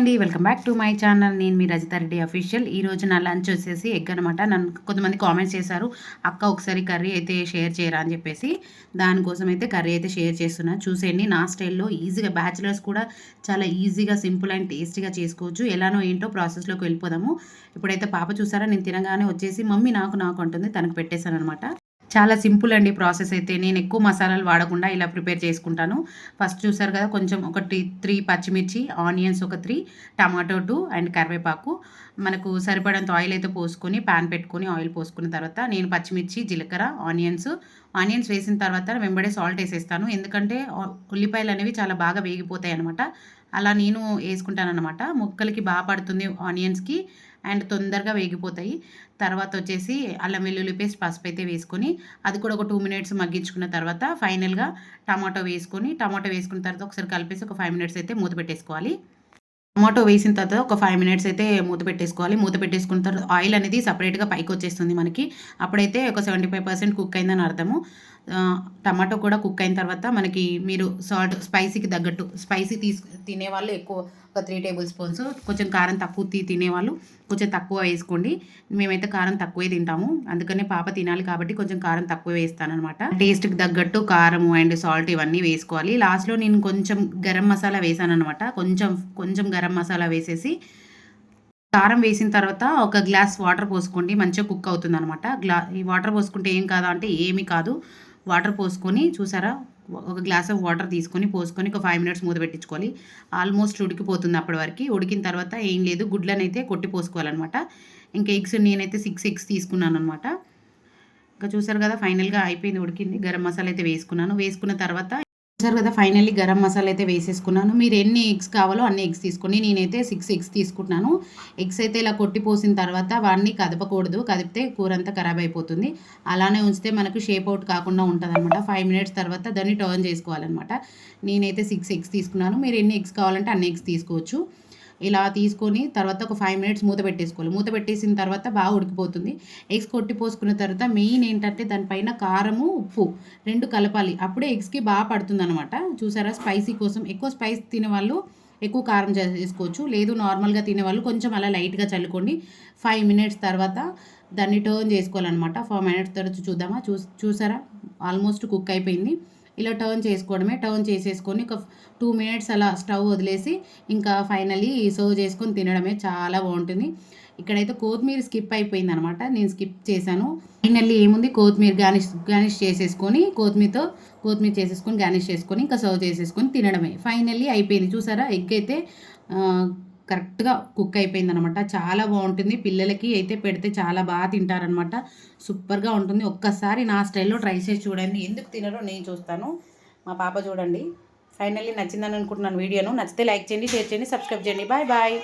అండి welcome back to my channel. నేను మీ Rajitha Reddy official. ఈ రోజు నా లంచ్ వచ్చేసి ఎగ్ అనమాట నన్ను కొంతమంది కామెంట్స్ చేశారు అక్క ఒకసారి కర్రీ అయితే షేర్ చేయరా? అని చెప్పేసి దానికోసం అయితే కర్రీ అయితే షేర్ చేస్తున్నా. చూసేయండి నా స్టైల్లో ఈజీగా బ్యాచిలర్స్ కూడా చాలా ఈజీగా సింపుల్ అండ్ టేస్టీగా చేసుకోవచ్చు. ఎలానో ఏంటో ప్రాసెస్లోకి వెళ్ళిపోదాము. ఇప్పుడైతే పాప చూసారా నేను తినగానే వచ్చేసి మమ్మీ నాకు నాకు అంటుంది. తనకు పెట్టేశాను అనమాట చాలా సింపుల్ అండి ప్రాసెస్ అయితే. నేను ఎక్కువ మసాలాలు వాడకుండా ఇలా ప్రిపేర్ చేసుకుంటాను. ఫస్ట్ చూసారు కదా కొంచెం ఒకటి త్రీ పచ్చిమిర్చి ఆనియన్స్ ఒక త్రీ టమాటో టూ అండ్ కరివేపాకు. మనకు సరిపడంత ఆయిల్ అయితే పోసుకొని ప్యాన్ పెట్టుకొని ఆయిల్ పోసుకున్న తర్వాత నేను పచ్చిమిర్చి జీలకర్ర ఆనియన్స్. ఆనియన్స్ వేసిన తర్వాత వెంబడే సాల్ట్ వేసేస్తాను. ఎందుకంటే ఉల్లిపాయలు అనేవి చాలా బాగా వేగిపోతాయి అనమాట అలా నేను వేసుకుంటాను అనమాట ముక్కలకి బాగా పడుతుంది ఆనియన్స్కి అండ్ తొందరగా వేగిపోతాయి. తర్వాత వచ్చేసి అల్లం వెల్లుల్లి పేస్ట్ పసుపు అయితే వేసుకొని అది కూడా ఒక టూ మినిట్స్ మగ్గించుకున్న తర్వాత ఫైనల్గా టమాటో వేసుకొని టమాటో వేసుకున్న తర్వాత ఒకసారి కలిపేసి ఒక ఫైవ్ మినిట్స్ అయితే మూత పెట్టేసుకోవాలి. టమాటో వేసిన తర్వాత ఒక ఫైవ్ మినిట్స్ అయితే మూత పెట్టేసుకోవాలి. మూత పెట్టేసుకున్న తర్వాత ఆయిల్ అనేది సపరేట్గా పైకి వచ్చేస్తుంది మనకి. అప్పుడైతే ఒక సెవెంటీ ఫైవ్ పర్సెంట్ కుక్ అయిందని అర్థము. టమాటో కూడా కుక్ అయిన తర్వాత మనకి మీరు సాల్ట్ స్పైసీకి తగ్గట్టు స్పైసీ తీసు తినేవాళ్ళు ఎక్కువ ఒక త్రీ టేబుల్ స్పూన్స్ కొంచెం కారం తక్కువ తీ తినేవాళ్ళు కొంచెం తక్కువ వేసుకోండి. మేమైతే కారం తక్కువే తింటాము. అందుకనే పాప తినాలి కాబట్టి కొంచెం కారం తక్కువ వేస్తానమాట టేస్ట్కి తగ్గట్టు కారం అండ్ సాల్ట్ ఇవన్నీ వేసుకోవాలి. లాస్ట్లో నేను కొంచెం గరం మసాలా వేసాను అనమాట కొంచెం కొంచెం గరం మసాలా వేసేసి కారం వేసిన తర్వాత ఒక గ్లాస్ వాటర్ పోసుకోండి. మంచిగా కుక్ అవుతుంది అనమాట గ్లా ఈ వాటర్ పోసుకుంటే ఏం కాదా అంటే ఏమీ కాదు. వాటర్ పోసుకొని చూసారా? ఒక గ్లాస్ ఆఫ్ వాటర్ తీసుకొని పోసుకొని ఒక ఫైవ్ మినిట్స్ మూత పెట్టించుకోవాలి. ఆల్మోస్ట్ ఉడికిపోతుంది అప్పటి వరకు. ఉడికిన తర్వాత ఏం లేదు. గుడ్లను అయితే కొట్టి పోసుకోవాలన్నమాట. ఇంకా ఎగ్స్ నేనైతే సిక్స్ ఎగ్స్ తీసుకున్నాను అనమాట ఇంకా చూసారు కదా ఫైనల్గా అయిపోయింది ఉడికింది. గరం మసాలా అయితే వేసుకున్నాను. వేసుకున్న తర్వాత చూసారు కదా ఫైనల్లీ గరం మసాలా అయితే వేసేసుకున్నాను. మీరు ఎన్ని ఎగ్స్ కావాలో అన్ని ఎగ్స్ తీసుకోండి. నేనైతే సిక్స్ ఎగ్స్ తీసుకుంటున్నాను. ఎగ్స్ అయితే ఇలా కొట్టిపోసిన తర్వాత వాడిని కదపకూడదు. కదిపితే కూర అంతా ఖరాబ్ అయిపోతుంది. అలానే ఉంచితే మనకు షేప్ అవుట్ కాకుండా ఉంటుంది అనమాట ఫైవ్ మినిట్స్ తర్వాత దాన్ని టర్న్ చేసుకోవాలన్నమాట. నేనైతే సిక్స్ ఎగ్స్ తీసుకున్నాను. మీరు ఎన్ని ఎగ్స్ కావాలంటే అన్ని ఎగ్స్ తీసుకోవచ్చు. ఇలా తీసుకొని తర్వాత ఒక ఫైవ్ మినిట్స్ మూత పెట్టేసుకోవాలి. మూత పెట్టేసిన తర్వాత బాగా ఉడికిపోతుంది. ఎగ్స్ కొట్టి పోసుకున్న తర్వాత మెయిన్ ఏంటంటే దానిపైన కారము ఉప్పు రెండు కలపాలి. అప్పుడే ఎగ్స్కి బాగా పడుతుంది అనమాట చూసారా? స్పైసీ కోసం ఎక్కువ స్పైస్ తినే వాళ్ళు ఎక్కువ కారం చేసుకోవచ్చు లేదు నార్మల్గా తినేవాళ్ళు కొంచెం అలా లైట్గా చల్లుకోండి. ఫైవ్ మినిట్స్ తర్వాత దాన్ని టర్న్ చేసుకోవాలన్నమాట. ఫైవ్ మినిట్స్ తర్వాత చూద్దామా? చూ చూసారా? ఆల్మోస్ట్ కుక్ అయిపోయింది. ఇలా టర్న్ చేసుకోవడమే. టర్న్ చేసేసుకొని ఒక టూ మినిట్స్ అలా స్టవ్ వదిలేసి ఇంకా ఫైనలీ సర్వ్ చేసుకొని తినడమే చాలా బాగుంటుంది. ఇక్కడైతే కొత్తిమీర స్కిప్ అయిపోయింది అనమాట నేను స్కిప్ చేశాను. ఫైనల్లీ ఏముంది? కొత్తిమీర గార్నిష్ గార్నిష్ చేసేసుకొని కొత్తిమీరతో కొత్తిమీర చేసేసుకొని గార్నిష్ చేసుకొని ఇంకా సర్వ్ చేసేసుకొని తినడమే. ఫైనల్లీ అయిపోయింది. చూసారా? ఎగ్ అయితే కరెక్ట్గా కుక్ అయిపోయింది అనమాట చాలా బాగుంటుంది. పిల్లలకి అయితే పెడితే చాలా బాగా తింటారనమాట. సూపర్గా ఉంటుంది. ఒక్కసారి నా స్టైల్లో ట్రై చేసి చూడండి. ఎందుకు తినరో నేను చూస్తాను. మా పాప చూడండి. ఫైనల్లీ నచ్చిందని అనుకుంటున్నాను వీడియోను. నచ్చితే లైక్ చేయండి షేర్ చేయండి సబ్స్క్రైబ్ చేయండి. Bye bye.